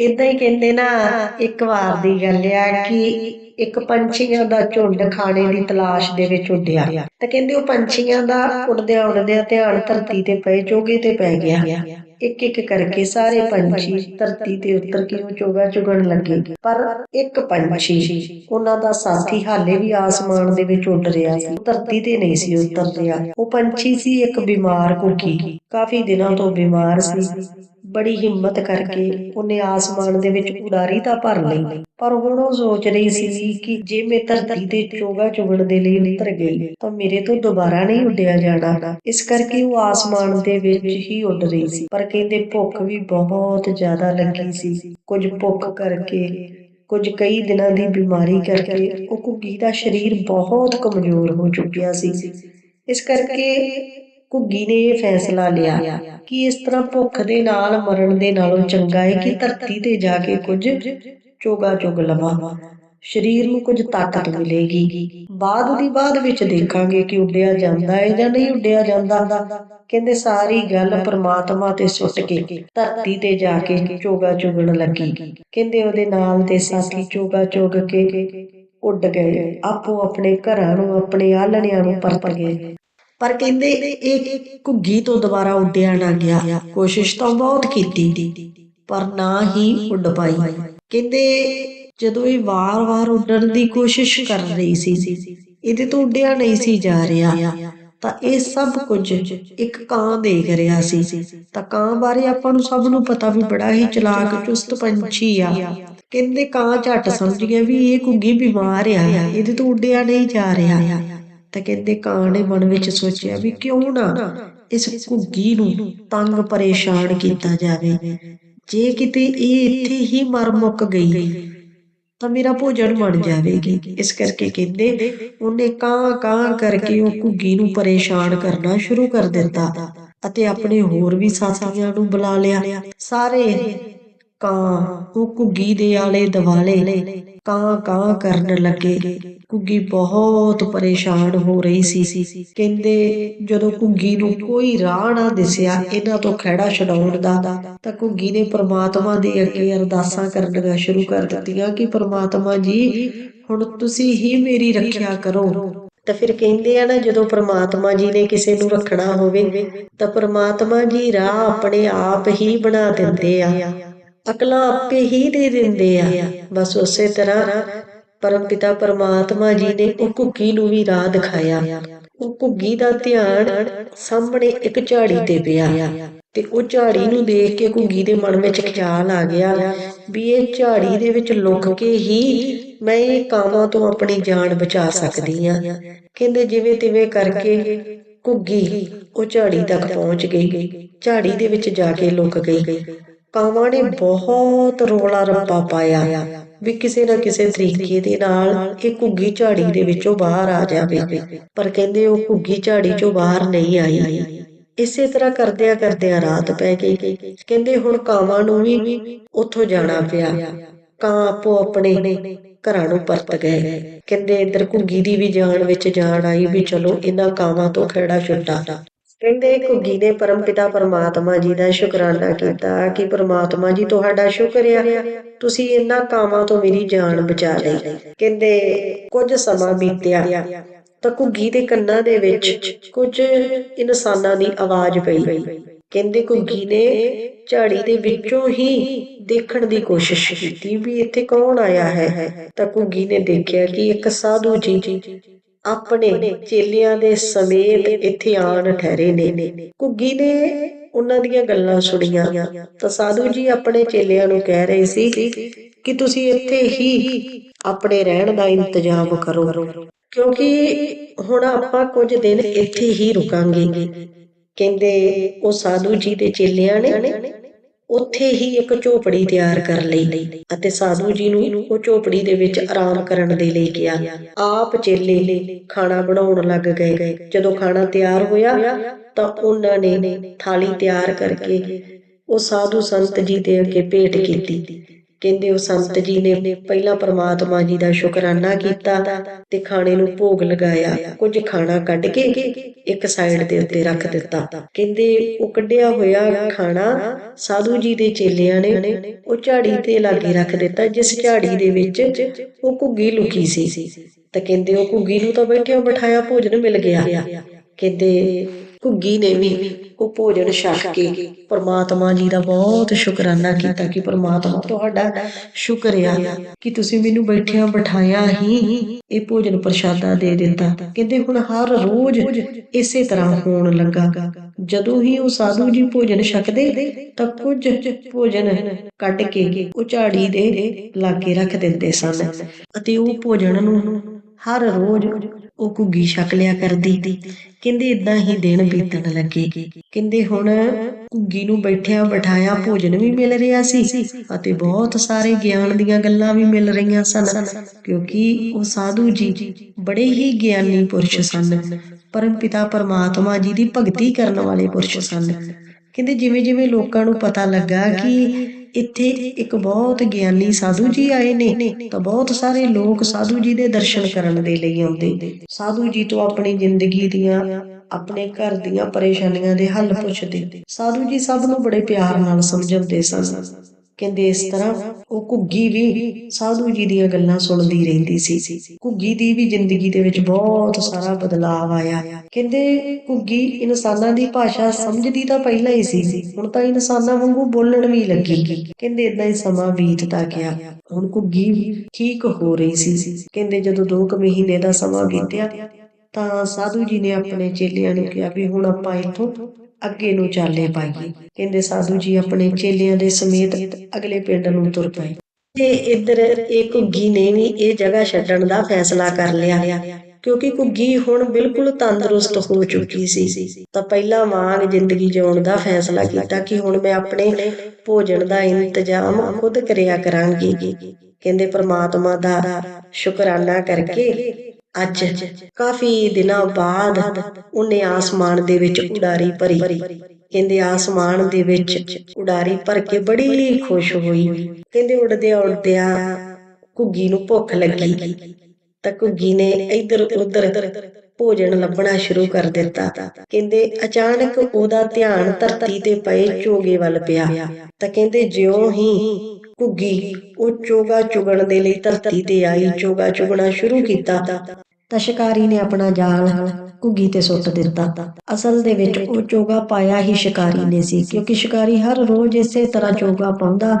ਇਦਾਂ ਹੀ ਕਹਿੰਦੇ ਨਾ ਇੱਕ ਵਾਰ ਦੀ ਗੱਲ ਆ ਕਿ ਇੱਕ ਪੰਛੀਆਂ ਦਾ ਝੁੰਡ ਖਾਣੇ ਦੀ ਤਲਾਸ਼ ਦੇ ਵਿੱਚ ਉੱਡਿਆ ਤੇ ਕਹਿੰਦੇ ਉਹ ਪੰਛੀਆਂ ਦਾ ਉੱਡਦਿਆਂ ਉੱਡਦਿਆਂ ਧਿਆਨ ਧਰਤੀ ਤੇ ਪਏ ਚੋਗੇ ਤੇ ਪੈ ਗਿਆ। ਇੱਕ ਇੱਕ ਕਰਕੇ ਸਾਰੇ ਪੰਛੀ ਧਰਤੀ ਤੇ ਉਤਰ ਕੇ ਉਹ ਚੋਗਾ ਚੁਗਣ ਲੱਗੇ। ਪਰ ਇੱਕ ਪੰਛੀ ਉਹਨਾਂ ਦਾ ਸਾਥੀ ਹਾਲੇ ਵੀ ਆਸਮਾਨ ਦੇ ਵਿੱਚ ਉੱਡ ਰਿਹਾ ਸੀ। ਧਰਤੀ ਤੇ ਨਹੀਂ ਸੀ ਉਤਰ ਰਿਹਾ ਉਹ ਪੰਛੀ ਸੀ ਇੱਕ ਬਿਮਾਰ ਘੁੱਗੀ ਕਾਫੀ ਦਿਨਾਂ ਤੋਂ ਬਿਮਾਰ ਸੀ। ਬੜੀ ਹਿੰਮਤ ਕਰਕੇ ਉਹਨੇ ਆਸਮਾਨ ਦੇ ਵਿੱਚ ਉਡਾਰੀ ਤਾਂ ਭਰ ਲਈ। ਪਰ ਹੁਣ ਉਹ ਸੋਚ ਰਹੀ ਸੀ ਕਿ ਜੇ ਮੈਂ ਧਰਤੀ ਤੇ ਚੋਗਾ ਚੁਗਣ ਦੇ ਲਈ ਉਤਰ ਗਈ ਤਾਂ ਮੇਰੇ ਤੋਂ ਦੁਬਾਰਾ ਨਹੀਂ ਉੱਡਿਆ ਜਾਣਾ। ਇਸ ਕਰਕੇ ਉਹ ਆਸਮਾਨ ਦੇ ਵਿੱਚ ਹੀ ਉੱਡ ਰਹੀ ਸੀ। ਪਰ ਕਹਿੰਦੇ ਭੁੱਖ ਵੀ ਬਹੁਤ ਜ਼ਿਆਦਾ ਲੱਗੀ ਸੀ। ਕੁਝ ਭੁੱਖ ਕਰਕੇ ਕੁਝ ਕਈ ਦਿਨਾਂ ਦੀ ਬਿਮਾਰੀ ਕਰਕੇ ਉਹ ਘੁੱਗੀ ਦਾ ਸਰੀਰ ਬਹੁਤ ਕਮਜ਼ੋਰ ਹੋ ਚੁੱਕਿਆ ਸੀ। ਇਸ ਕਰਕੇ ਘੁੱਗੀ ਨੇ ਇਹ ਫੈਸਲਾ ਲਿਆ ਕਿ ਇਸ ਤਰ੍ਹਾਂ ਭੁੱਖ ਦੇ ਨਾਲ ਮਰਨ ਦੇ ਨਾਲੋਂ ਚੰਗਾ ਹੈ ਕਿ ਧਰਤੀ ਤੇ ਜਾ ਕੇ ਕੁਝ ਚੋਗਾ ਚੁਗ ਲਵਾਂ। ਸਰੀਰ ਨੂੰ ਕੁਝ ਤਾਕਤ ਮਿਲੇਗੀ। ਬਾਅਦ ਦੀ ਬਾਅਦ ਵਿੱਚ ਦੇਖਾਂਗੇ ਕਿ ਉੱਡਿਆ ਜਾਂਦਾ ਹੈ ਜਾਂ ਨਹੀਂ ਉੱਡਿਆ ਜਾਂਦਾ। ਕਹਿੰਦੇ ਸਾਰੀ ਗੱਲ ਪ੍ਰਮਾਤਮਾ ਤੇ ਸੁੱਟ ਕੇ ਧਰਤੀ ਤੇ ਜਾ ਕੇ ਚੋਗਾ ਚੁਗਣ ਲੱਗੀ। ਕਹਿੰਦੇ ਉਹਦੇ ਨਾਲ ਤੇ ਸਾਥੀ ਚੋਗਾ ਚੁਗ ਕੇ ਉੱਡ ਗਏ। ਆਪੋ ਆਪਣੇ ਘਰਾਂ ਨੂੰ, ਆਪਣੇ ਆਲਣਿਆਂ ਨੂੰ ਪਰਤ ਗਏ। ਪਰ ਕਹਿੰਦੇ ਇਹ ਘੁੱਗੀ ਤੋਂ ਦੁਬਾਰਾ ਉੱਡਿਆ ਨਾ ਗਿਆ। ਕੋਸ਼ਿਸ਼ ਤਾਂ ਬਹੁਤ ਕੀਤੀ, ਪਰ ਨਾ ਹੀ ਉੱਡ ਪਾਈ। ਕਹਿੰਦੇ ਜਦੋਂ ਇਹ ਵਾਰ-ਵਾਰ ਉੱਡਣ ਦੀ ਕੋਸ਼ਿਸ਼ ਕਰ ਰਹੀ ਸੀ, ਇਹਦੇ ਤੋਂ ਉੱਡਿਆ ਨਹੀਂ ਸੀ ਜਾ ਰਿਹਾ, ਤਾਂ ਇਹ ਸਭ ਕੁਝ ਇੱਕ ਕਾਂ ਦੇਖ ਰਿਹਾ ਸੀ। ਤਾਂ ਕਾਂ ਬਾਰੇ ਆਪਾਂ ਨੂੰ ਸਭ ਨੂੰ ਪਤਾ ਵੀ ਬੜਾ ਹੀ ਚਲਾਕ, ਚੁਸਤ ਪੰਛੀ ਆ। ਕਹਿੰਦੇ ਕਾਂ ਝੱਟ ਸਮਝ ਗਿਆ ਵੀ ਇਹ ਘੁੱਗੀ ਬਿਮਾਰ ਆ, ਇਹਦੇ ਤੋਂ ਉੱਡਿਆ ਨਹੀਂ ਜਾ ਰਿਹਾ। ਤਾਂ ਕਹਿੰਦੇ ਕਾਂ ਨੇ ਮਨ ਵਿੱਚ ਸੋਚਿਆ ਵੀ ਕਿਉਂ ਨਾ ਇਸ ਘੁੱਗੀ ਨੂੰ ਤੰਗ ਪਰੇਸ਼ਾਨ ਕੀਤਾ ਜਾਵੇ। ਜੇ ਕਿਤੇ ਇਹ ਇੱਥੇ ਹੀ ਮਰ ਮੁੱਕ ਗਈ, ਤਾਂ ਮੇਰਾ ਭੋਜਨ ਬਣ ਜਾਵੇਗੀ। ਇਸ ਕਰਕੇ ਕਹਿੰਦੇ ਉਹਨੇ ਕਾਂ ਕਾਂ ਕਰਕੇ ਉਹ ਘੁੱਗੀ ਨੂੰ ਪਰੇਸ਼ਾਨ ਕਰਨਾ ਸ਼ੁਰੂ ਕਰ ਦਿੱਤਾ ਅਤੇ ਆਪਣੇ ਹੋਰ ਵੀ ਸਾਥੀਆਂ ਨੂੰ ਬੁਲਾ ਲਿਆ। ਸਾਰੇ ਕਾਂ, ਉਹ ਘੁੱਗੀ ਦੇ ਆਲੇ ਦਵਾਲੇ ਕਾਂ ਕਾਂ ਕਰਨ ਲੱਗੇ। ਘੁੱਗੀ ਬਹੁਤ ਪਰੇਸ਼ਾਨ ਹੋ ਰਹੀ ਸੀ। ਕਹਿੰਦੇ, ਜਦੋਂ ਘੁੱਗੀ ਨੂੰ ਕੋਈ ਰਾਹ ਨਾ ਦਿਸਿਆ ਇਹਨਾਂ ਤੋਂ ਖਹਿੜਾ ਛਡਾਉਣ ਦਾ, ਤਾਂ ਘੁੱਗੀ ਨੇ ਪ੍ਰਮਾਤਮਾ ਦੇ ਅੱਗੇ ਅਰਦਾਸਾਂ ਕਰਨੀਆਂ ਸ਼ੁਰੂ ਕਰ ਦਿੱਤੀਆਂ ਕਿ ਪ੍ਰਮਾਤਮਾ ਜੀ, ਹੁਣ ਤੁਸੀਂ ਹੀ ਮੇਰੀ ਰੱਖਿਆ ਕਰੋ। ਤਾਂ ਫਿਰ ਕਹਿੰਦੇ ਆ ਨਾ, ਜਦੋਂ ਪ੍ਰਮਾਤਮਾ ਜੀ ਨੇ ਕਿਸੇ ਨੂੰ ਰੱਖਣਾ ਹੋਵੇ, ਤਾਂ ਪ੍ਰਮਾਤਮਾ ਜੀ ਰਾਹ ਆਪਣੇ ਆਪ ਹੀ ਬਣਾ ਦਿੰਦੇ ਆ। ਅਕਲਾਂ ਆਪੇ ਹੀ ਦੇ ਦਿੰਦੇ ਆ। ਬਸ ਉਸੇ ਤਰ੍ਹਾਂ ਪਰਮ ਪਿਤਾ ਪਰਮਾਤਮਾ ਜੀ ਨੇ ਉਹ ਘੁੱਗੀ ਨੂੰ ਵੀ ਰਾਹ ਦਿਖਾਇਆ। ਉਹ ਘੁੱਗੀ ਦਾ ਧਿਆਨ ਸਾਹਮਣੇ ਇੱਕ ਝਾੜੀ ਤੇ ਪਿਆ ਤੇ ਉਹ ਝਾੜੀ ਨੂੰ ਦੇਖ ਕੇ ਘੁੱਗੀ ਦੇ ਮਨ ਵਿੱਚ ਖਿਆਲ ਆ ਗਿਆ ਵੀ ਇਹ ਝਾੜੀ ਦੇ ਵਿੱਚ ਲੁਕ ਕੇ ਹੀ ਮੈਂ ਇਹ ਕਾਮਾਂ ਤੋਂ ਆਪਣੀ ਜਾਨ ਬਚਾ ਸਕਦੀ ਆ ਕਹਿੰਦੇ ਜਿਵੇਂ ਤਿਵੇਂ ਕਰਕੇ ਘੁੱਗੀ ਉਹ ਝਾੜੀ ਤੱਕ ਪਹੁੰਚ ਗਈ। ਝਾੜੀ ਦੇ ਵਿੱਚ ਜਾ ਕੇ ਲੁਕ ਗਈ। ਕਾਵਾਂ ਨੇ ਬਹੁਤ ਰੋਲਾ ਰੱਪਾ ਪਾਇਆ ਵੀ ਕਿਸੇ ਨਾ ਕਿਸੇ ਤਰੀਕੇ ਦੇ ਨਾਲ ਇਹ ਘੁੱਗੀ ਝਾੜੀ ਦੇ ਵਿੱਚੋਂ ਬਾਹਰ ਆ ਜਾਵੇ। ਪਰ ਕਹਿੰਦੇ ਉਹ ਘੁੱਗੀ ਝਾੜੀ ਚੋਂ ਬਾਹਰ ਨਹੀਂ ਆਈ। ਇਸੇ ਤਰ੍ਹਾਂ ਕਰਦਿਆਂ ਕਰਦਿਆਂ ਰਾਤ ਪੈ ਗਈ। ਕਹਿੰਦੇ ਹੁਣ ਕਾਵਾਂ ਨੂੰ ਵੀ ਉੱਥੋਂ ਜਾਣਾ ਪਿਆ। ਕਾਂ ਆਪੋ ਆਪਣੇ ਘਰਾਂ ਨੂੰ ਪਰਤ ਗਏ। ਕਹਿੰਦੇ ਇੱਧਰ ਘੁੱਗੀ ਦੀ ਵੀ ਜਾਨ ਵਿੱਚ ਜਾਨ ਆਈ ਵੀ ਚਲੋ ਇਹਨਾਂ ਕਾਵਾਂ ਤੋਂ ਖੇੜਾ ਛੁੱਟਾ। ਕਹਿੰਦੇ ਘੁੱਗੀ ਨੇ ਪਰਮਪਿਤਾ ਪਰਮਾਤਮਾ ਜੀ ਦਾ ਸ਼ੁਕਰਾਨਾ ਕੀਤਾ ਕਿ ਪਰਮਾਤਮਾ ਜੀ, ਤੁਹਾਡਾ ਸ਼ੁਕਰ ਆ, ਤੁਸੀਂ ਇਹਨਾਂ ਕਾਮਾਂ ਤੋਂ ਮੇਰੀ ਜਾਨ ਬਚਾ ਲਈ। ਕਹਿੰਦੇ, ਕੁਝ ਸਮਾਂ ਬੀਤਿਆ, ਤਾਂ ਘੁੱਗੀ ਦੇ ਕੰਨਾਂ ਦੇ ਵਿੱਚ ਕੁਝ ਇਨਸਾਨਾਂ ਦੀ ਆਵਾਜ਼ ਪਈ। ਕਹਿੰਦੇ ਘੁੱਗੀ ਨੇ ਝਾੜੀ ਦੇ ਵਿੱਚੋਂ ਹੀ ਦੇਖਣ ਦੀ ਕੋਸ਼ਿਸ਼ ਕੀਤੀ ਵੀ ਇੱਥੇ ਕੌਣ ਆਇਆ ਹੈ। ਤਾਂ ਘੁੱਗੀ ਨੇ ਦੇਖਿਆ ਕਿ ਇੱਕ ਸਾਧੂ ਜੀ ਆਪਣੇ ਚੇਲਿਆਂ ਦੇ ਸਮੇਤ ਇੱਥੇ ਆਣ ਠਹਿਰੇ ਨੇ। ਘੁੱਗੀ ਨੇ ਉਹਨਾਂ ਦੀਆਂ ਗੱਲਾਂ ਸੁਣੀਆਂ। ਤਾਂ ਸਾਧੂ ਜੀ ਆਪਣੇ ਚੇਲਿਆਂ ਨੂੰ ਕਹਿ ਰਹੇ ਸੀ ਕਿ ਤੁਸੀਂ ਇੱਥੇ ਹੀ ਆਪਣੇ ਰਹਿਣ ਦਾ ਇੰਤਜ਼ਾਮ ਕਰੋ। ਕਿਉਂਕਿ ਹੁਣ ਆਪਾਂ ਕੁਝ ਦਿਨ ਇੱਥੇ ਹੀ ਰੁਕਾਂਗੇ। ਕਹਿੰਦੇ ਉਹ ਸਾਧੂ ਜੀ ਦੇ ਚੇਲਿਆਂ ਨੇ ਉੱਥੇ ਹੀ ਇੱਕ ਝੋਪੜੀ ਤਿਆਰ ਕਰ ਲਈ ਅਤੇ ਸਾਧੂ ਜੀ ਨੂੰ ਉਹ ਝੋਪੜੀ ਦੇ ਵਿੱਚ ਆਰਾਮ ਕਰਨ ਦੇ ਲਈ ਕਿਹਾ। ਆਪ ਚੇਲੇ ਖਾਣਾ ਬਣਾਉਣ ਲੱਗ ਗਏ। ਜਦੋਂ ਖਾਣਾ ਤਿਆਰ ਹੋਇਆ ਤਾਂ ਉਹਨਾਂ ਨੇ ਥਾਲੀ ਤਿਆਰ ਕਰਕੇ ਉਹ ਸਾਧੂ ਸੰਤ ਜੀ ਦੇ ਅੱਗੇ ਭੇਟ ਕੀਤੀ। ਕਹਿੰਦੇ ਉਹ ਸੰਤ ਜੀ ਨੇ ਪਹਿਲਾਂ ਪ੍ਰਮਾਤਮਾ ਜੀ ਦਾ ਸ਼ੁਕਰਾਨਾ ਕੀਤਾ ਤੇ ਖਾਣੇ ਨੂੰ ਭੋਗ ਲਗਾਇਆ। ਕੁਝ ਖਾਣਾ ਕੱਢ ਕੇ ਇੱਕ ਸਾਈਡ ਦੇ ਉੱਤੇ ਰੱਖ ਦਿੱਤਾ। ਕਹਿੰਦੇ ਉਹ ਕੱਢਿਆ ਹੋਇਆ ਖਾਣਾ ਸਾਧੂ ਜੀ ਦੇ ਚੇਲਿਆਂ ਨੇ ਉਹ ਝਾੜੀ ਤੇ ਲਾਗੇ ਰੱਖ ਦਿੱਤਾ, ਜਿਸ ਝਾੜੀ ਦੇ ਵਿੱਚ ਉਹ ਘੁੱਗੀ ਲੁਕੀ ਸੀ। ਤਾਂ ਕਹਿੰਦੇ ਉਹ ਘੁੱਗੀ ਨੂੰ ਤਾਂ ਬੈਠਿਆ ਬਿਠਾਇਆ ਭੋਜਨ ਮਿਲ ਗਿਆ। ਕਹਿੰਦੇ ਘੁੱਗੀ ਨੇ ਵੀ, ਉਹ ਭੋਜਨ ਛਕ ਕੇ ਪਰਮਾਤਮਾ ਜੀ ਦਾ ਬਹੁਤ ਸ਼ੁਕਰਾਨਾ ਕੀਤਾ ਕਿ ਪ੍ਰਮਾਤਮਾ ਤੁਹਾਡਾ ਸ਼ੁਕਰ ਕਿ ਤੁਸੀਂ ਮੈਨੂੰ ਬੈਠਿਆ ਬਿਠਾਇਆ ਹੀ ਇਹ ਭੋਜਨ ਪ੍ਰਸ਼ਾਦਾ ਦੇ ਦਿੱਤਾ। ਕਹਿੰਦੇ ਹੁਣ ਹਰ ਰੋਜ਼ ਇਸੇ ਤਰ੍ਹਾਂ ਹੋਣ ਲੱਗਾ। ਜਦੋਂ ਹੀ ਉਹ ਸਾਧੂ ਜੀ ਭੋਜਨ ਛਕਦੇ, ਤਾਂ ਕੁਝ ਭੋਜਨ ਕੱਢ ਕੇ ਉਹ ਝਾੜੀ ਦੇ ਲਾਗੇ ਰੱਖ ਦਿੰਦੇ ਸਨ ਅਤੇ ਉਹ ਭੋਜਨ ਨੂੰ ਹਰ ਰੋਜ਼ ਉਹ ਘੁੱਗੀ ਛਕ ਲਿਆ ਕਰਦੀ। ਕਹਿੰਦੇ ਇਦਾਂ ਹੀ ਦਿਨ ਬੀਤਣ ਲੱਗੇ। ਕਹਿੰਦੇ ਹੁਣ ਘੁੱਗੀ ਨੂੰ ਬੈਠਿਆ ਬਿਠਾਇਆ ਭੋਜਨ ਵੀ ਮਿਲ ਰਿਹਾ ਸੀ ਅਤੇ ਬਹੁਤ ਸਾਰੇ ਗਿਆਨ ਦੀਆਂ ਗੱਲਾਂ ਵੀ ਮਿਲ ਰਹੀਆਂ ਸਨ, ਕਿਉਂਕਿ ਉਹ ਸਾਧੂ ਜੀ ਬੜੇ ਹੀ ਗਿਆਨੀ ਪੁਰਸ਼ ਸਨ। ਪਰਮ ਪਿਤਾ ਪਰਮਾਤਮਾ ਜੀ ਦੀ ਭਗਤੀ ਕਰਨ ਵਾਲੇ ਪੁਰਸ਼ ਸਨ। ਕਹਿੰਦੇ ਜਿਵੇਂ ਜਿਵੇਂ ਲੋਕਾਂ ਨੂੰ ਪਤਾ ਲੱਗਾ ਕਿ ਇੱਥੇ ਇੱਕ ਬਹੁਤ ਗਿਆਨੀ ਸਾਧੂ ਜੀ ਆਏ ਨੇ, ਤਾਂ ਬਹੁਤ ਸਾਰੇ ਲੋਕ ਸਾਧੂ ਜੀ ਦੇ ਦਰਸ਼ਨ ਕਰਨ ਦੇ ਲਈ ਆਉਂਦੇ। ਸਾਧੂ ਜੀ ਤੋਂ ਆਪਣੀ ਜ਼ਿੰਦਗੀ ਦੀਆਂ, ਆਪਣੇ ਘਰ ਦੀਆਂ ਪਰੇਸ਼ਾਨੀਆਂ ਦੇ ਹੱਲ ਪੁੱਛਦੇ। ਸਾਧੂ ਜੀ ਸਭ ਨੂੰ ਬੜੇ ਪਿਆਰ ਨਾਲ ਸਮਝਾਉਂਦੇ ਸਨ। ਕਹਿੰਦੇ ਇਸ ਤਰ੍ਹਾਂ ਉਹ ਘੁੱਗੀ ਵੀ ਸਾਧੂ ਜੀ ਦੀਆਂ ਗੱਲਾਂ ਸੁਣਦੀ ਰਹਿੰਦੀ ਸੀ। ਘੁੱਗੀ ਦੀ ਵੀ ਜ਼ਿੰਦਗੀ ਦੇ ਵਿੱਚ ਬਹੁਤ ਸਾਰਾ ਬਦਲਾਅ ਆਇਆ। ਕਹਿੰਦੇ, ਘੁੱਗੀ ਇਨਸਾਨਾਂ ਦੀ ਭਾਸ਼ਾ ਸਮਝਦੀ ਤਾਂ ਪਹਿਲਾਂ ਹੀ ਸੀ, ਹੁਣ ਤਾਂ ਇਨਸਾਨਾਂ ਵਾਂਗੂ ਬੋਲਣ ਵੀ ਲੱਗੀ। ਕਹਿੰਦੇ ਇਦਾਂ ਹੀ ਸਮਾਂ ਬੀਤਦਾ ਗਿਆ। ਹੁਣ ਘੁੱਗੀ ਠੀਕ ਹੋ ਰਹੀ ਸੀ। ਕਹਿੰਦੇ, ਜਦੋਂ 2 ਕੁ ਮਹੀਨੇ ਦਾ ਸਮਾਂ ਬੀਤਿਆ, ਤਾਂ ਸਾਧੂ ਜੀ ਨੇ ਆਪਣੇ ਚੇਲਿਆਂ ਨੂੰ ਕਿਹਾ ਵੀ ਹੁਣ ਆਪਾਂ ਇੱਥੋਂ ਅੱਗੇ ਨੂੰ ਚਾਲੇ ਪਾਈਏ ਕਹਿੰਦੇ ਸਾਧੂ ਜੀ ਆਪਣੇ ਚੇਲਿਆਂ ਦੇ ਸਮੇਤ ਅਗਲੇ ਪਿੰਡ ਨੂੰ ਤੁਰ ਪਏ। ਤੇ ਇੱਧਰ ਇਹ ਘੁੱਗੀ ਨੇ ਵੀ ਇਹ ਜਗ੍ਹਾ ਛੱਡਣ ਦਾ ਫੈਸਲਾ ਕਰ ਲਿਆ। ਕਿਉਂਕਿ ਘੁੱਗੀ ਹੁਣ ਬਿਲਕੁਲ ਤੰਦਰੁਸਤ ਹੋ ਚੁੱਕੀ ਸੀ। ਤਾਂ ਪਹਿਲਾਂ ਵਾਂਗ ਜ਼ਿੰਦਗੀ ਜਿਉਣ ਦਾ ਫੈਸਲਾ ਕੀਤਾ ਕਿ ਹੁਣ ਮੈਂ ਆਪਣੇ ਭੋਜਨ ਦਾ ਇੰਤਜ਼ਾਮ ਖੁਦ ਕਰਿਆ ਕਰਾਂਗੀ। ਕਹਿੰਦੇ ਪ੍ਰਮਾਤਮਾ ਦਾ ਸ਼ੁਕਰਾਨਾ ਕਰਕੇ ਅੱਜ ਕਾਫੀ ਦਿਨਾਂ ਬਾਅਦ ਉਹਨੇ ਆਸਮਾਨ ਦੇ ਵਿੱਚ ਉਡਾਰੀ ਭਰੀ। ਕਹਿੰਦੇ ਆਸਮਾਨ ਦੇ ਵਿੱਚ ਉਡਾਰੀ ਭਰ ਕੇ ਬੜੀ ਖੁਸ਼ ਹੋਈ। ਕਹਿੰਦੇ ਉੜਦਿਆਂ ਉੜਦਿਆਂ ਘੁੱਗੀ ਨੂੰ ਭੁੱਖ ਲੱਗੀ। ਤਾਂ ਘੁੱਗੀ ਨੇ ਇੱਧਰ ਉੱਧਰ ਭੋਜਨ ਲੱਭਣਾ ਸ਼ੁਰੂ ਕਰ ਦਿੱਤਾ। ਕਹਿੰਦੇ ਅਚਾਨਕ ਉਹਦਾ ਧਿਆਨ ਧਰਤੀ ਤੇ ਪਏ ਚੋਗੇ ਵੱਲ ਪਿਆ। ਤਾਂ ਕਹਿੰਦੇ ਜਿਉਂ ਹੀ ਘੁੱਗੀ ਉਹ ਚੋਗਾ ਚੁਗਣ ਦੇ ਲਈ ਧਰਤੀ ਤੇ ਆਈ, ਚੋਗਾ ਚੁਗਣਾ ਸ਼ੁਰੂ ਕੀਤਾ। ਤਾਂ ਸ਼ਿਕਾਰੀ ਨੇ ਆਪਣਾ ਜਾਲ ਘੁੱਗੀ ਤੇ ਸੁੱਟ ਦਿੱਤਾ। ਅਸਲ ਦੇ ਵਿੱਚ ਉਹ ਚੋਗਾ ਪਾਇਆ ਹੀ ਸ਼ਿਕਾਰੀ ਨੇ ਸੀ, ਕਿਉਂਕਿ ਸ਼ਿਕਾਰੀ ਹਰ ਰੋਜ਼ ਇਸੇ ਤਰ੍ਹਾਂ ਚੋਗਾ ਪਾਉਂਦਾ।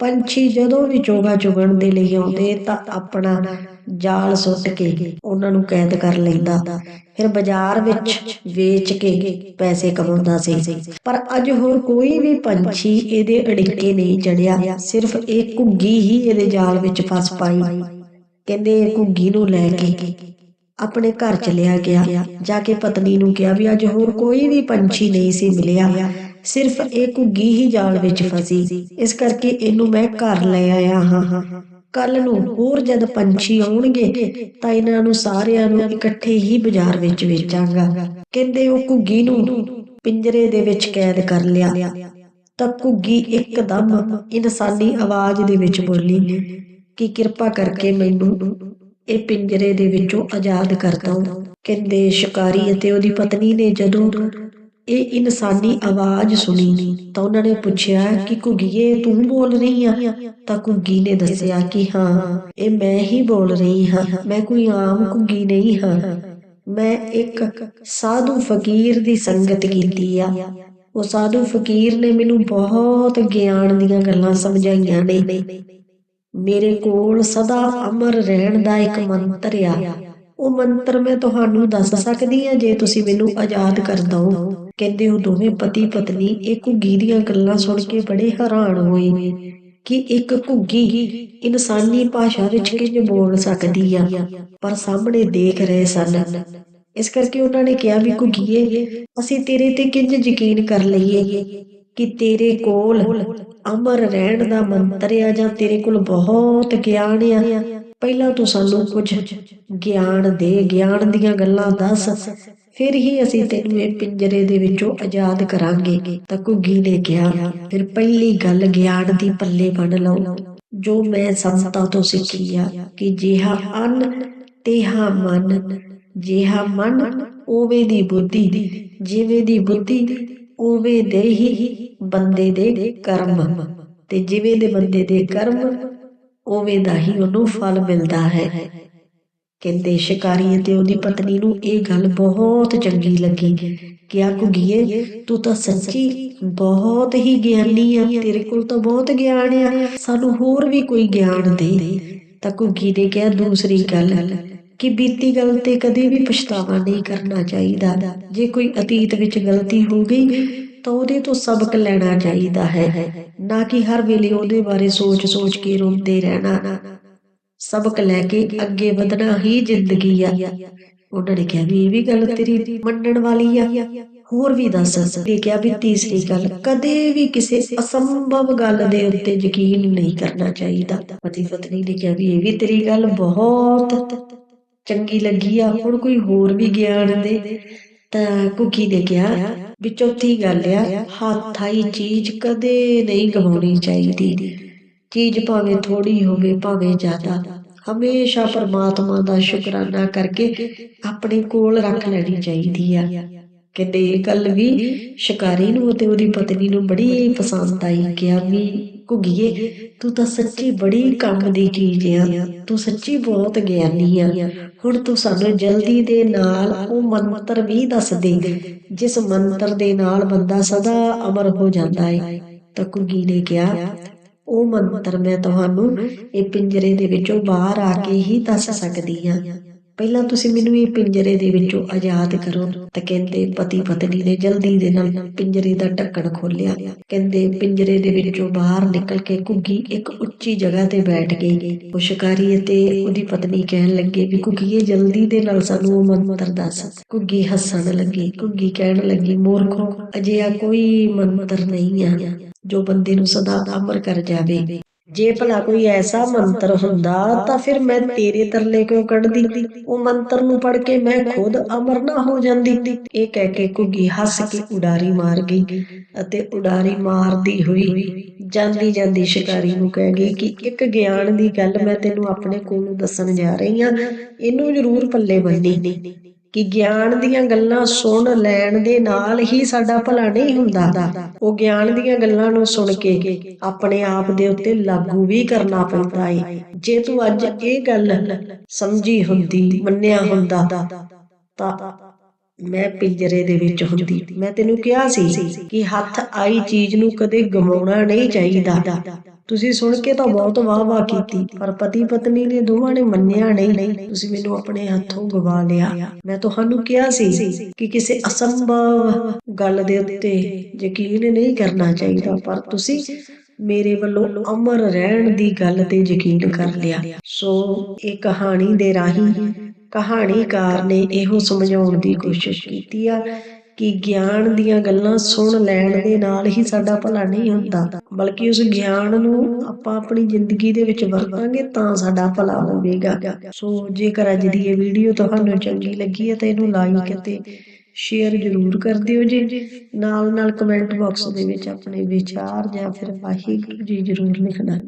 ਪੰਛੀ ਜਦੋਂ ਵੀ ਚੋਗਾ ਚੁਗਣ ਦੇ ਲਈ ਆਉਂਦੇ ਤਾਂ ਆਪਣਾ ਜਾਲ ਸੁੱਟ ਕੇ ਉਹਨਾਂ ਨੂੰ ਕੈਦ ਕਰ ਲੈਂਦਾ। ਫਿਰ ਬਾਜ਼ਾਰ ਵਿੱਚ ਵੇਚ ਕੇ ਪੈਸੇ ਕਮਾਉਂਦਾ ਸੀ। ਪਰ ਅੱਜ ਹੋਰ ਕੋਈ ਵੀ ਪੰਛੀ ਇਹਦੇ ਅੜਿੱਕੇ ਨਹੀਂ ਚੜਿਆ। ਸਿਰਫ ਇਹ ਘੁੱਗੀ ਹੀ ਇਹਦੇ ਜਾਲ ਵਿੱਚ ਫਸ ਪਾਈ। ਕਹਿੰਦੇ ਘੁੱਗੀ ਨੂੰ ਲੈ ਕੇ ਆਪਣੇ ਘਰ ਚਲਿਆ ਗਿਆ। ਜਾ ਕੇ ਪਤਨੀ ਨੂੰ ਕਿਹਾ ਵੀ ਅੱਜ ਹੋਰ ਕੋਈ ਵੀ ਪੰਛੀ ਨਹੀਂ ਸੀ ਮਿਲਿਆ। ਸਿਰਫ ਇਹ ਘੁੱਗੀ ਹੀ ਜਾਲ ਵਿੱਚ ਫਸੀ। ਇਸ ਕਰਕੇ ਇਹਨੂੰ ਮੈਂ ਘਰ ਲੈ ਆਇਆ ਹਾਂ। ਕੱਲ ਨੂੰ ਹੋਰ ਜਦ ਪੰਛੀ ਆਉਣਗੇ, ਤਾਂ ਇਹਨਾਂ ਨੂੰ ਸਾਰਿਆਂ ਨੂੰ ਇਕੱਠੇ ਹੀ ਬਾਜ਼ਾਰ ਵਿੱਚ ਵੇਚਾਂਗਾ। ਕਹਿੰਦੇ ਉਹ ਘੁੱਗੀ ਨੂੰ ਪਿੰਜਰੇ ਦੇ ਵਿੱਚ ਕੈਦ ਕਰ ਲਿਆ। ਤਾਂ ਘੁੱਗੀ ਇੱਕਦਮ ਇਨਸਾਨੀ ਆਵਾਜ਼ ਦੇ ਵਿੱਚ ਬੋਲੀ, ਕਿ ਕਿਰਪਾ ਕਰਕੇ ਮੈਨੂੰ ਇਹ ਪਿੰਜਰੇ ਦੇ ਵਿੱਚੋਂ ਆਜ਼ਾਦ ਕਰ ਦੋ ਕਹਿੰਦੇ ਸ਼ਿਕਾਰੀ ਅਤੇ ਉਹਦੀ ਪਤਨੀ ਨੇ ਜਦੋਂ ਇਹ ਇਨਸਾਨੀ ਆਵਾਜ਼ ਸੁਣੀ, ਤਾਂ ਉਹਨਾਂ ਨੇ ਪੁੱਛਿਆ ਕਿ ਘੁੱਗੀਏ, ਤੂੰ ਬੋਲ ਰਹੀ ਆ? ਤਾਂ ਘੁੱਗੀ ਨੇ ਦੱਸਿਆ ਕਿ ਹਾਂ, ਇਹ ਮੈਂ ਹੀ ਬੋਲ ਰਹੀ ਹਾਂ, ਮੈਂ ਕੋਈ ਆਮ ਘੁੱਗੀ ਨਹੀਂ ਹਾਂ। ਮੈਂ ਇੱਕ ਸਾਧੂ ਫਕੀਰ ਦੀ ਸੰਗਤ ਕੀਤੀ ਆ। ਉਹ ਸਾਧੂ ਫਕੀਰ ਨੇ ਮੈਨੂੰ ਬਹੁਤ ਗਿਆਨ ਦੀਆਂ ਗੱਲਾਂ ਸਮਝਾਈਆਂ ਨੇ। ਮੇਰੇ ਕੋਲ ਸਦਾ ਅਮਰ ਰਹਿਣ ਦਾ ਇੱਕ ਮੰਤਰ ਆ। ਉਹ ਮੰਤਰ ਮੈਂ ਤੁਹਾਨੂੰ ਦੱਸ ਸਕਦੀ ਹਾਂ, ਜੇ ਤੁਸੀਂ ਮੈਨੂੰ ਆਜ਼ਾਦ ਕਰ ਦਿਓ। ਕਹਿੰਦੇ ਉਹ ਦੋਵੇਂ ਪਤੀ ਪਤਨੀ ਇਹ ਘੁੱਗੀ ਦੀਆਂ ਗੱਲਾਂ ਸੁਣ ਕੇ ਬੜੇ ਹੈਰਾਨ ਹੋਏ ਕਿ ਇੱਕ ਘੁੱਗੀ ਇਨਸਾਨੀ ਭਾਸ਼ਾ ਵਿੱਚ ਕਿੰਜ ਬੋਲ ਸਕਦੀ ਆ, ਪਰ ਸਾਹਮਣੇ ਦੇਖ ਰਹੇ ਸਨ। ਇਸ ਕਰਕੇ ਉਹਨਾਂ ਨੇ ਕਿਹਾ ਵੀ ਘੁੱਗੀਏ, ਅਸੀਂ ਤੇਰੇ ਤੇ ਕਿੰਜ ਯਕੀਨ ਕਰ ਲਈਏ ਕਿ ਤੇਰੇ ਕੋਲ ਅਮਰ ਰਹਿਣ ਦਾ ਮੰਤਰ ਆ ਜਾਂ ਤੇਰੇ ਕੋਲ ਬਹੁਤ ਗਿਆਨ ਆ? ਪਹਿਲਾਂ ਤੂੰ ਸਾਨੂੰ ਕੁਝ ਗਿਆਨ ਦੇ, ਗਿਆਨ ਦੀਆਂ ਗੱਲਾਂ ਦੱਸ। ਫਿਰ ਹੀ ਅਸੀਂ ਤੈਨੂੰ ਇਹ ਪਿੰਜਰੇ ਦੇ ਵਿੱਚੋਂ ਆਜ਼ਾਦ ਕਰਾਂਗੇ। ਤਾਂ ਘੁੱਗੀ ਨੇ ਕਿਹਾ, ਫਿਰ ਪਹਿਲੀ ਗੱਲ ਗਿਆਨ ਦੀ ਪੱਲੇ ਬੰਨ ਲਓ। ਜੋ ਮੈਂ ਸੰਤਾਂ ਤੋਂ ਸਿੱਖੀ ਆ, ਕਿ ਜਿਹਾ ਅੰਨ, ਤੇਹਾ ਮਨ। ਜਿਹਾ ਮਨ ਓਵੇ ਦੀ ਬੁੱਧੀ, ਜਿਵੇਂ ਦੀ ਬੁੱਧੀ ਓਵੇ ਦੇ ਹੀ ਬੰਦੇ ਦੇ ਕਰਮ। ਤੇ ਜਿਵੇਂ ਦੇ ਬੰਦੇ ਦੇ ਕਰਮ ਓਵੇਂ ਦਾ ਹੀ ਉਹਨੂੰ ਫਲ ਮਿਲਦਾ ਹੈ। ਕਹਿੰਦੇ ਸ਼ਿਕਾਰੀ ਅਤੇ ਉਹਦੀ ਪਤਨੀ ਨੂੰ ਇਹ ਗੱਲ ਬਹੁਤ ਚੰਗੀ ਲੱਗੀ ਕਿ ਆ ਘੁੱਗੀਏ ਤੂੰ ਤਾਂ ਸੱਚੀ ਬਹੁਤ ਹੀ ਗਿਆਨੀ ਆ, ਤੇਰੇ ਕੋਲ ਤਾਂ ਬਹੁਤ ਗਿਆਨ ਆ, ਸਾਨੂੰ ਹੋਰ ਵੀ ਕੋਈ ਗਿਆਨ ਦੇ। ਤਾਂ ਘੁੱਗੀ ਨੇ ਕਿਹਾ ਦੂਸਰੀ ਗੱਲ ਕਿ ਬੀਤੀ ਗੱਲ ਤੇ ਕਦੇ ਵੀ ਪਛਤਾਵਾ ਨਹੀਂ ਕਰਨਾ ਚਾਹੀਦਾ। ਜੇ ਕੋਈ ਅਤੀਤ ਵਿੱਚ ਗਲਤੀ ਹੋ ਗਈ ਤਾਂ ਉਹਦੇ ਤੋਂ ਸਬਕ ਲੈਣਾ ਚਾਹੀਦਾ ਹੈ, ਨਾ ਕਿ ਹਰ ਵੇਲੇ ਉਹਦੇ ਬਾਰੇ ਸੋਚ-ਸੋਚ ਕੇ ਰੋਂਦੇ ਰਹਿਣਾ। ਸਬਕ ਲੈ ਕੇ ਅੱਗੇ ਵਧਣਾ ਹੀ ਜ਼ਿੰਦਗੀ ਆ। ਉਹਨਾਂ ਨੇ ਕਿਹਾ, ਵੀ ਇਹ ਵੀ ਗੱਲ ਤੇਰੀ ਮੰਨਣ ਵਾਲੀ ਆ। ਹੋਰ ਵੀ ਦੱਸ। ਤੇ ਕਿਹਾ ਵੀ ਤੀਸਰੀ ਗੱਲ, ਕਦੇ ਵੀ ਕਿਸੇ ਅਸੰਭਵ ਗੱਲ ਦੇ ਉੱਤੇ ਯਕੀਨ ਨਹੀਂ ਕਰਨਾ ਚਾਹੀਦਾ। ਪਤੀ ਪਤਨੀ ਨੇ ਕਿਹਾ ਵੀ ਇਹ ਵੀ ਤੇਰੀ ਗੱਲ ਬਹੁਤ ਚੰਗੀ ਲੱਗੀ ਆ। ਹੁਣ ਕੋਈ ਹੋਰ ਵੀ ਗਿਆਨ ਦੇ ਤਾਂ ਕੁਕੀ ਨੇ ਕਿਹਾ ਵੀ ਚੌਥੀ ਗੱਲ ਆ, ਹੱਥ ਆਈ ਚੀਜ਼ ਕਦੇ ਨਹੀਂ ਗਵਾਉਣੀ ਚਾਹੀਦੀ। ਚੀਜ਼ ਭਾਵੇਂ ਥੋੜੀ ਹੋਵੇ, ਭਾਵੇਂ ਜ਼ਿਆਦਾ। ਹਮੇਸ਼ਾ ਪਰਮਾਤਮਾ ਦਾ ਸ਼ੁਕਰਾਨਾ ਕਰਕੇ ਆਪਣੇ ਕੋਲ ਰੱਖ ਲੈਣੀ ਚਾਹੀਦੀ ਆ। ਕਿਤੇ ਇਹ ਗੱਲ ਵੀ ਸ਼ਿਕਾਰੀ ਨੂੰ ਅਤੇ ਉਹਦੀ ਪਤਨੀ ਨੂੰ ਬੜੀ ਪਸੰਦ ਆਈ ਕਿਹਾ ਵੀ ਘੁੱਗੀਏ, ਤੂੰ ਤਾਂ ਸੱਚੀ ਬੜੀ ਕੰਮ ਦੀ ਚੀਜ਼ ਆ। ਤੂੰ ਸੱਚੀ ਬਹੁਤ ਗਿਆਨੀ ਆ। ਹੁਣ ਤੂੰ ਸਾਨੂੰ ਜਲਦੀ ਦੇ ਨਾਲ ਉਹ ਮੰਤਰ ਵੀ ਦੱਸ ਦੇ, ਜਿਸ ਮੰਤਰ ਦੇ ਨਾਲ ਬੰਦਾ ਸਦਾ ਅਮਰ ਹੋ ਜਾਂਦਾ ਹੈ ਤਾਂ ਘੁੱਗੀ ਨੇ ਕਿਹਾ, ਉਹ ਮੰਤਰ ਮੈਂ ਤੁਹਾਨੂੰ ਇਹ ਪਿੰਜਰੇ ਦੇ ਵਿੱਚੋਂ ਬਾਹਰ ਆ ਕੇ ਹੀ ਦੱਸ ਸਕਦੀ ਹਾਂ ਪਹਿਲਾਂ ਤੁਸੀਂ ਮੈਨੂੰ ਇਹ ਪਿੰਜਰੇ ਦੇ ਵਿੱਚੋਂ ਆਜ਼ਾਦ ਕਰੋ ਤਾਂ ਕਹਿੰਦੇ ਪਤੀ ਪਤਨੀ ਨੇ ਜਲਦੀ ਦੇ ਨਾਲ ਪਿੰਜਰੇ ਦਾ ਢੱਕਣ ਖੋਲ੍ਹਿਆ। ਕਹਿੰਦੇ ਪਿੰਜਰੇ ਦੇ ਵਿੱਚੋਂ ਬਾਹਰ ਨਿਕਲ ਕੇ ਘੁੱਗੀ ਇੱਕ ਉੱਚੀ ਜਗ੍ਹਾ ਤੇ ਬੈਠ ਗਈ। ਉਹ ਸ਼ਿਕਾਰੀ ਅਤੇ ਉਹਦੀ ਪਤਨੀ ਕਹਿਣ ਲੱਗੇ ਵੀ ਘੁੱਗੀਏ ਜਲਦੀ ਦੇ ਨਾਲ ਸਾਨੂੰ ਉਹ ਮੰਤਰ ਦੱਸ। ਘੁੱਗੀ ਹੱਸਣ ਲੱਗੀ। ਘੁੱਗੀ ਕਹਿਣ ਲੱਗੀ, ਮੂਰਖੋ, ਅਜਿਹਾ ਕੋਈ ਮੰਤਰ ਨਹੀਂ ਆ ਜੋ ਬੰਦੇ ਨੂੰ ਸਦਾ ਅਮਰ ਕਰ ਜਾਵੇ। ਜੇ ਭਲਾ ਕੋਈ ਐਸਾ ਮੰਤਰ ਹੁੰਦਾ ਤਾਂ ਫਿਰ ਮੈਂ ਤੇਰੇ ਤਰਲੇ ਕਿਉਂ ਕੱਢਦੀ ਉਹ ਮੰਤਰ ਨੂੰ ਪੜ ਕੇ ਮੈਂ ਖੁਦ ਅਮਰ ਨਾ ਹੋ ਜਾਂਦੀ। ਇਹ ਕਹਿ ਕੇ ਘੁੱਗੀ ਹੱਸ ਕੇ ਉਡਾਰੀ ਮਾਰ ਗਈ ਅਤੇ ਉਡਾਰੀ ਮਾਰਦੀ ਹੋਈ ਜਾਂਦੀ ਜਾਂਦੀ ਸ਼ਿਕਾਰੀ ਨੂੰ ਕਹਿ ਗਈ ਕਿ ਇੱਕ ਗਿਆਨ ਦੀ ਗੱਲ ਮੈਂ ਤੈਨੂੰ ਆਪਣੇ ਕੋਲੋਂ ਦੱਸਣ ਜਾ ਰਹੀ ਹਾਂ। ਇਹਨੂੰ ਜ਼ਰੂਰ ਪੱਲੇ ਬੰਨੀ ਕਿ ਗਿਆਨ ਦੀਆਂ ਗੱਲਾਂ ਸੁਣ ਲੈਣ ਦੇ ਨਾਲ ਹੀ ਸਾਡਾ ਭਲਾ ਨਹੀਂ ਹੁੰਦਾ। ਉਹ ਗਿਆਨ ਦੀਆਂ ਗੱਲਾਂ ਨੂੰ ਸੁਣ ਕੇ ਆਪਣੇ ਆਪ ਦੇ ਉੱਤੇ ਲਾਗੂ ਵੀ ਕਰਨਾ ਪੈਂਦਾ ਹੈ ਜੇ ਤੂੰ ਅੱਜ ਇਹ ਗੱਲ ਸਮਝੀ ਹੁੰਦੀ, ਮੰਨਿਆ ਹੁੰਦਾ, ਤਾਂ ਮੈਂ ਪਿੰਜਰੇ ਦੇ ਵਿੱਚ ਹੁੰਦੀ। ਮੈਂ ਤੈਨੂੰ ਕਿਹਾ ਸੀ ਕਿ ਹੱਥ ਆਈ ਚੀਜ਼ ਨੂੰ ਕਦੇ ਗਵਾਉਣਾ ਨਹੀਂ ਚਾਹੀਦਾ। ਤੁਸੀਂ ਸੁਣ ਕੇ ਤਾਂ ਬਹੁਤ ਵਾਹ-ਵਾਹ ਕੀਤੀ, ਪਰ ਪਤੀ ਪਤਨੀ ਨੇ ਦੋਵਾਂ ਨੇ ਮੰਨਿਆ ਨਹੀਂ। ਤੁਸੀਂ ਮੈਨੂੰ ਆਪਣੇ ਹੱਥੋਂ ਗਵਾ ਲਿਆ। ਮੈਂ ਤੁਹਾਨੂੰ ਕਿਹਾ ਸੀ ਕਿ ਕਿਸੇ ਅਸੰਭਵ ਗੱਲ ਦੇ ਉੱਤੇ ਯਕੀਨ ਨਹੀਂ ਕਰਨਾ ਚਾਹੀਦਾ, ਪਰ ਤੁਸੀਂ ਮੇਰੇ ਵੱਲੋਂ ਅਮਰ ਰਹਿਣ ਦੀ ਗੱਲ ਤੇ ਯਕੀਨ ਕਰ ਲਿਆ। ਸੋ, ਇਹ ਕਹਾਣੀ ਦੇ ਰਾਹੀਂ ਕਹਾਣੀਕਾਰ ਨੇ ਇਹੋ ਸਮਝਾਉਣ ਦੀ ਕੋਸ਼ਿਸ਼ ਕੀਤੀ ਆ ਕਿ ਗਿਆਨ ਦੀਆਂ ਗੱਲਾਂ ਸੁਣ ਲੈਣ ਦੇ ਨਾਲ ਹੀ ਸਾਡਾ ਭਲਾ ਨਹੀਂ ਹੁੰਦਾ। ਬਲਕਿ ਉਸ ਗਿਆਨ ਨੂੰ ਆਪਾਂ ਆਪਣੀ ਜ਼ਿੰਦਗੀ ਦੇ ਵਿੱਚ ਵਰਤਾਂਗੇ ਤਾਂ ਸਾਡਾ ਭਲਾ ਹੋਵੇਗਾ। ਸੋ ਜੇਕਰ ਅੱਜ ਦੀ ਇਹ ਵੀਡੀਓ ਤੁਹਾਨੂੰ ਚੰਗੀ ਲੱਗੀ ਹੈ ਤਾਂ ਇਹਨੂੰ ਲਾਈਕ ਅਤੇ ਸ਼ੇਅਰ ਜ਼ਰੂਰ ਕਰ ਦਿਓ ਜੀ। ਨਾਲ ਨਾਲ ਕਮੈਂਟ ਬਾਕਸ ਦੇ ਵਿੱਚ ਆਪਣੇ ਵਿਚਾਰ ਜਾਂ ਫਿਰ ਵਾਹਿਗੁਰੂ ਜੀ ਜ਼ਰੂਰ ਲਿਖਣਾ।